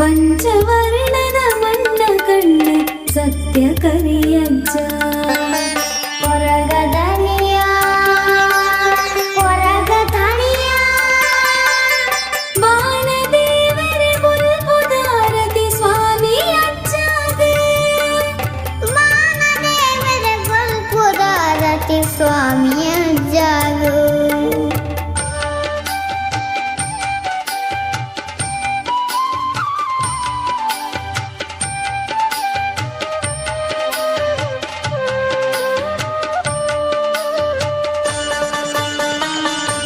ಪಂಚವರ್ಣದ ಮಣ್ಣ ಕಣ್ಣ ಸತ್ಯ 你说。